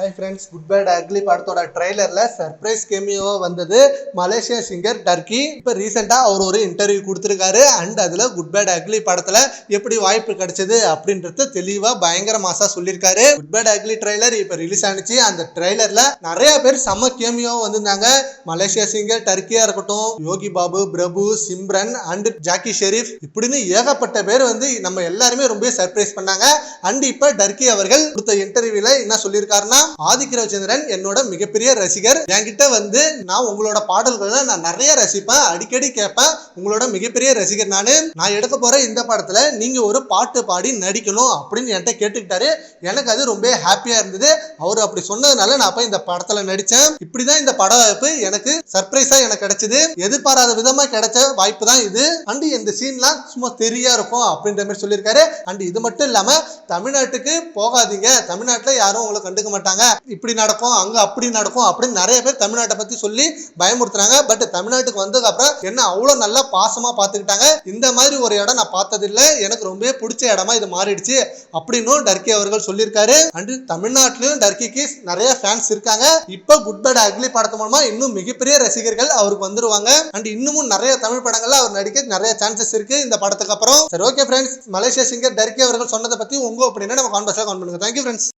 Hi friends good bad ugly படத்தோட ட்ரெய்லரில் surprise கேமியோவாக வந்தது மலேசியா சிங்கர் டர்க்கி இப்போ ரீசெண்டாக அவர் ஒரு இன்டர்வியூ கொடுத்துருக்காரு அண்ட் அதில் குட் பேட் அக்லி படத்தில் எப்படி வாய்ப்பு கிடைச்சது அப்படின்றத தெளிவாக பயங்கர மாசாக சொல்லியிருக்காரு. குட் பேட் அக்லி ட்ரெய்லர் இப்போ ரிலீஸ் ஆனிச்சு. அந்த ட்ரெய்லரில் நிறைய பேர் செம்ம கேமியோவாக வந்திருந்தாங்க. மலேசியா சிங்கர் டர்க்கியாக இருக்கட்டும் யோகி பாபு பிரபு சிம்ரன் அண்ட் ஜாக்கி ஷெரீப் இப்படின்னு ஏகப்பட்ட பேர் வந்து நம்ம எல்லாருமே ரொம்ப சர்ப்ரைஸ் பண்ணாங்க. அண்ட் இப்போ டர்க்கி அவர்கள் கொடுத்த இன்டர்வியூவில் என்ன சொல்லியிருக்காருன்னா ஆதிக்க ரவிச்சந்திரன் என்னோட மிகப்பெரிய ரசிகர். என்கிட்ட வந்து நான் உங்களோட பாடல்களை நான் நிறைய ரசிப்பேன். அடிக்கடி கேட்பேன். உங்களோட மிகப்பெரிய ரசிகர் நானு. நான் எடுக்க போற இந்த படத்துல நீங்க ஒரு பாட்டு பாடி நடிக்கணும் அப்படின்னு என்கிட்ட கேட்டுக்கிட்டாரு. எனக்கு அது ரொம்ப ஹாப்பியா இருந்தது. அவர் அப்படி சொன்னதுனால நான் போய் இந்த படத்துல நடிச்சேன். இப்படிதான் இந்த பட வாய்ப்பு எனக்கு சர்ப்ரைஸா எனக்கு கிடைச்சது. எதிர்பாராத விதமா கிடைச்ச வாய்ப்பு தான் இது. அண்ட் இந்த சீன்லாம் சும்மா தெரியா இருக்கும் அப்படின்ற மாதிரி சொல்லியிருக்காரு. அண்ட் இது மட்டும் இல்லாம தமிழ்நாட்டுக்கு போகாதீங்க. தமிழ்நாட்டுல யாரும் உங்களை கண்டுக்க மாட்டாங்க. இப்படி நடக்கும் அங்க அப்படி நடக்கும் அப்படின்னு நிறைய பேர் தமிழ்நாட்டை பத்தி சொல்லி பயமுறுத்துறாங்க. பட் தமிழ்நாட்டுக்கு வந்ததுக்கு அப்புறம் என்ன அவ்வளவு நல்லா பாசமா பாத்துக்கிட்டாங்க இந்த மாதிரி ஒரு இடம் நான் பார்த்ததில்ல. எனக்கு ரொம்ப பிடிச்ச இடமா இது மாறிடுச்சு அப்படின்னும் டர்கி அவர்கள் சொல்லியிருக்காரு. அண்ட் தமிழ்நாட்டிலும் டர்கிக்கு நிறைய ஃபேன்ஸ் இருக்காங்க. இப்போ குட் பேட் அக்லி படத்து மூலமா இன்னும் மிகப்பெரிய ரசிகர்கள் அவருக்கு வந்துருவாங்க. அண்ட் இன்னமும் நிறைய தமிழ் படங்கள்ல அவர் நடிக்க நிறைய சான்சஸ் இருக்கு இந்த படத்துக்கு அப்புறம். சரி okay friends Malaysia singer Darkkey அவர்கள் சொன்னதை பத்தி உங்க ஒப்பீனியனை நம்ம கான்வர்ஸா கான் பண்ணுங்க. Thank you friends